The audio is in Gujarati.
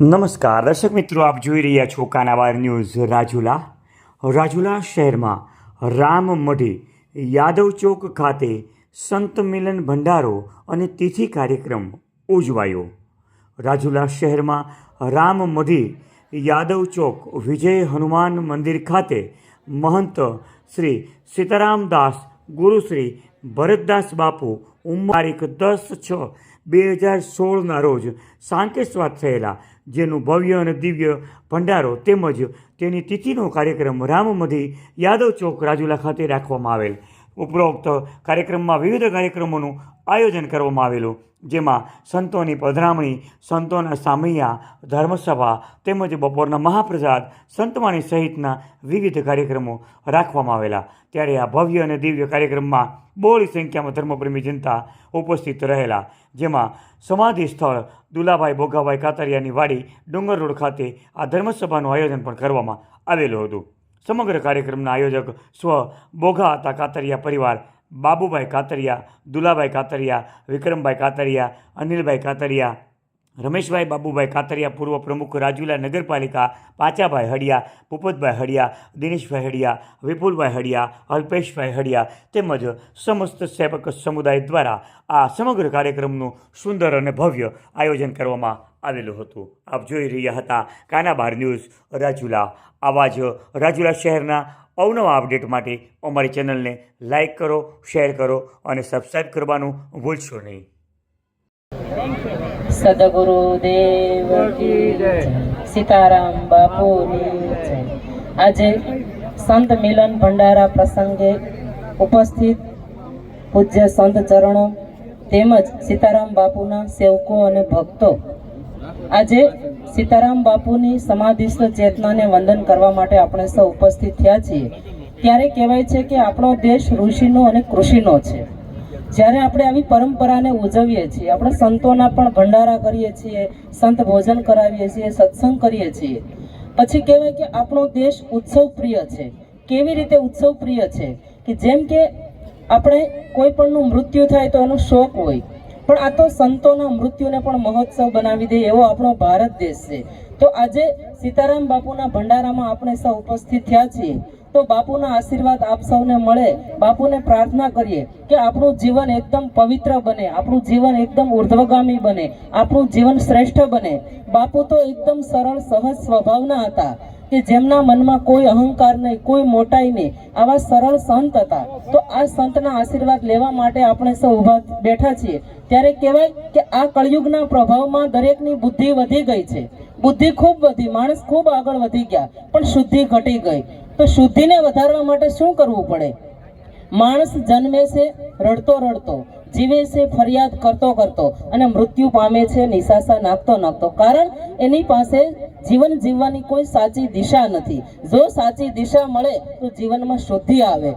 નમસ્કાર, દર્શક મિત્રો, આપ જોઈ રહ્યા છો કાનાવાર ન્યૂઝ રાજુલા. રાજુલા શહેરમાં રામ મઢી યાદવ ચોક ખાતે સંત મિલન ભંડારો અને તિથિ કાર્યક્રમ ઉજવાયો. રાજુલા શહેરમાં રામ મઢી યાદવ ચોક, વિજય હનુમાન મંદિર ખાતે મહંત શ્રી સીતારામદાસ ગુરુશ્રી ભરતદાસ બાપુ ઉંમર તારીખ દસ છ, બે હજાર સોળના રોજ શાંતિસ્વાદ થયેલા, જેનું ભવ્ય અને દિવ્ય ભંડારો તેમજ તેની તિથિનો કાર્યક્રમ રામમધી યાદવ ચોક રાજુલા ખાતે રાખવામાં આવેલ. ઉપરોક્ત કાર્યક્રમમાં વિવિધ કાર્યક્રમોનું આયોજન કરવામાં આવેલું. જેમાં સંતોની પધરામણી, સંતોના સામૈયા, ધર્મસભા તેમજ બપોરના મહાપ્રસાદ, સંતવાણી સહિતના વિવિધ કાર્યક્રમો રાખવામાં આવેલા. ત્યારે આ ભવ્ય અને દિવ્ય કાર્યક્રમમાં બહોળી સંખ્યામાં ધર્મપ્રેમી જનતા ઉપસ્થિત રહેલા. જેમાં સમાધિ સ્થળ, દુલાભાઈ બોગાભાઈ કાતરિયાની વાડી, ડુંગર રોડ ખાતે આ ધર્મસભાનું આયોજન પણ કરવામાં આવેલું હતું. સમગ્ર કાર્યક્રમના આયોજક સ્વ બોઘા હતા કાતરિયા પરિવાર બાબુભાઈ કાતરિયા, દુલાભાઈ કાતરિયા, વિક્રમભાઈ કાતરિયા, અનિલભાઈ કાતરિયા, રમેશભાઈ બાબુભાઈ કાતરિયા, પૂર્વ પ્રમુખ રાજુલા નગરપાલિકા પાચાભાઈ હડિયા, પુપતભાઈ હડિયા, દિનેશભાઈ હડિયા, વિપુલભાઈ હડિયા, અલ્પેશભાઈ હડિયા તેમજ સમસ્ત સેવક સમુદાય દ્વારા આ સમગ્ર કાર્યક્રમનું સુંદર અને ભવ્ય આયોજન કરવામાં આવેલું હતું. આપ જોઈ રહ્યા હતા કાનાબાર ન્યૂઝ રાજુલા. આવા જ રાજુલા શહેરના અવનવા અપડેટ માટે અમારી ચેનલને લાઈક કરો, શેર કરો અને સબસ્ક્રાઈબ કરવાનું ભૂલશો નહીં સદગુરુ દેવ કી જય. સીતારામ જય. આજે સંત મિલન ભંડારા પ્રસંગે ઉપસ્થિત પૂજ્ય સંત ચરણો તેમજ સીતારામ બાપુના સેવકો અને ભક્તો આજે સીતારામ બાપુની સમાધિસ્થ ચેતનાને વંદન કરવા માટે આપણે સૌ ઉપસ્થિત થયા છીએ. ત્યારે કહેવાય છે કે આપણો દેશ ઋષિનો અને કૃષિનો છે. જ્યારે આપણે આવી પરંપરાને ઉજવીએ છીએ, આપણે સંતોના પણ ભંડારા કરીએ છીએ, સંત ભોજન કરાવીએ છીએ, સત્સંગ કરીએ છીએ. પછી કહેવાય કે આપણો દેશ ઉત્સવ પ્રિય છે. કેવી રીતે ઉત્સવ પ્રિય છે? કે જેમ કે આપણે કોઈ પણનું મૃત્યુ થાય તો એનો શોક હોય. પણ આ તો સંતોના મૃત્યુને પણ મહોત્સવ બનાવી દે એવો આપણો ભારત દેશ છે. તો આજે સીતારામ બાપુના ભંડારામાં આપણે સૌ ઉપસ્થિત થયા છીએ. તો બાપુના આશીર્વાદ આપ સૌને મળે. બાપુને પ્રાર્થના કરીએ કે આપણું જીવન એકદમ પવિત્ર બને, આપણું જીવન એકદમ ઉર્ધ્વગામી બને, આપણું જીવન શ્રેષ્ઠ બને. બાપુ તો એકદમ સરળ, સહજ સ્વભાવના હતા. કે જેમના મનમાં કોઈ અહંકાર નહીં, કોઈ મોટાઈ નહીં, આવા સરળ સંત હતા. તો આ સંતના આશીર્વાદ લેવા માટે આપણે સૌ ઊભા બેઠા છીએ. ત્યારે કહેવાય કે આ કળયુગના પ્રભાવમાં દરેકની બુદ્ધિ વધી ગઈ છે. બુદ્ધિ ખૂબ વધી, માણસ ખૂબ આગળ વધી ગયા, પણ શુદ્ધિ ઘટી ગઈ. તો શુદ્ધિને વધારવા માટે શું કરવું પડે? માણસ જન્મે છે, રડતો રડતો, જીવે છે, ફરિયાદ કરતો કરતો, અને મૃત્યુ પામે છે, નિશાસા નાખતો નાખતો. કારણ એની પાસે જીવન જીવવાની કોઈ સાચી દિશા નથી. જો સાચી દિશા મળે તો જીવનમાં શુદ્ધિ આવે.